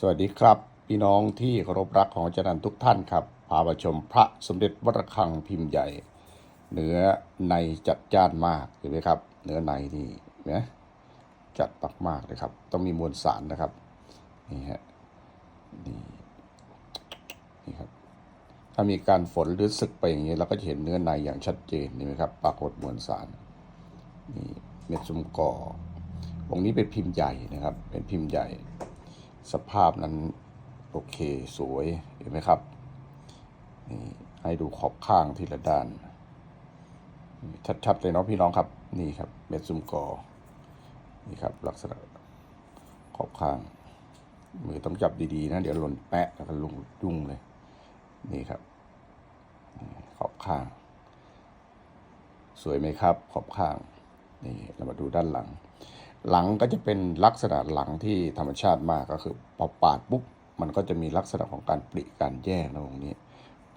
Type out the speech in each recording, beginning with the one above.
สวัสดีครับ พี่น้องที่เคารพรักของอาจารย์ทุกท่านครับ พามาชมพระสมเด็จวัดระฆังพิมพ์ใหญ่ เนื้อในจัดจ้านมากเห็นไหมครับ เนื้อในนี่นไหมจัดปักมากเลยครับ ต้องมีมวลสารนะครับนี่ฮะนี่นี่ครับถ้ามีการฝนหรือสึกไปอย่างนี้เราก็จะเห็นเนื้อในอย่างชัดเจนนี่ไหมครับปรากฏมวลสารนี่เม็ดซุมกอองค์นี้เป็นพิมพ์ใหญ่นะครับ เป็นพิมพ์ใหญ่ สภาพนั้นโอเคสวยเห็นไหมครับนี่ให้ดูขอบข้างทีละด้าน ชัดๆเลยเนาะพี่น้องครับ นี่ครับเม็ดซุมกอ นี่ครับ ลักษณะขอบข้าง มือต้องจับดีๆนะ เดี๋ยวหล่นแปะแล้วก็ลุงยุ่งเลย นี่ครับ ขอบข้าง สวยไหมครับ ขอบข้าง นี่เรามาดูด้านหลัง หลังก็จะเป็นลักษณะหลังที่ธรรมชาติมากก็คือพอปาดปุ๊บมันก็จะมีลักษณะของการปริการแยกนะตรงนี้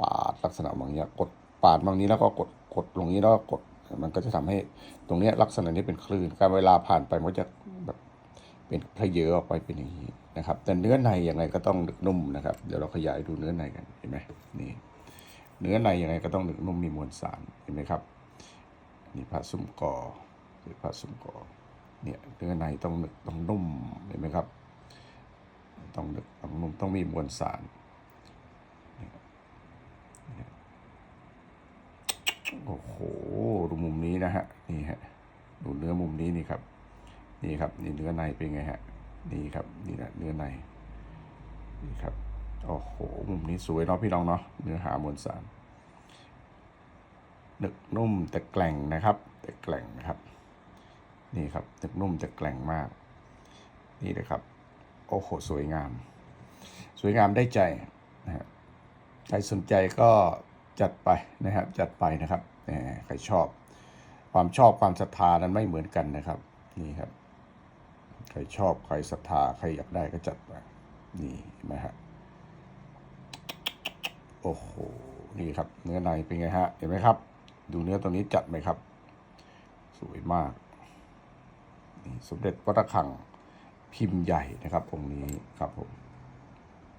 ปาดลักษณะบางอย่างกดปาดบางนี้แล้วก็กดกดลงนี้แล้วก็กดมันก็จะทำให้ตรงนี้ลักษณะนี้เป็นคลื่นการเวลาผ่านไปมันก็จะแบบเป็นทะเยอออกไปเป็นอย่างนี้นะครับ แต่เนื้อในยังไงก็ต้องหนึกนุ่มนะครับ เดี๋ยวเราขยายดูเนื้อในกันเห็นไหมนี่เนื้อในยังไงก็ต้องหนึกนุ่มมีมวลสารเห็นไหมครับนี่ผ้าซุ้มกอหรือผ้าซุ้มกอ เนี่ยเนื้อในต้องต้องนุ่มเห็นไหมครับ ต้องต้องนุ่มต้องมีมวลสารโอ้โหดูมุมนี้นะฮะนี่ฮะดูเนื้อมุมนี้นี่ครับ นี่ครับนี่เนื้อในเป็นไงฮะนี่ครับนี่นะเนื้อในนี่ครับโอ้โหมุมนี้สวยเนาะพี่น้องเนาะเนื้อหามวลสารหนึกนุ่มแต่แกล่งนะครับ แต่แกล่งนะครับ นี่ครับหนึกนุ่มแต่แกล่งมาก นี่เลยครับ โอ้โห สวยงาม สวยงามได้ใจนะฮะใครสนใจก็จัดไปนะครับ จัดไปนะครับใครชอบ ความชอบความศรัทธานั้นไม่เหมือนกันนะครับ นี่ครับ ใครชอบใครศรัทธาใครอยากได้ก็จัดไปนี่นไหมฮะโอ้โหนี่ครับ เนื้อในเป็นไงฮะเห็นไหมครับ ดูเนื้อตรงนี้จัดไหมครับ สวยมาก สมเด็จวัดระฆังพิมพ์ใหญ่นะครับองค์นี้ครับผม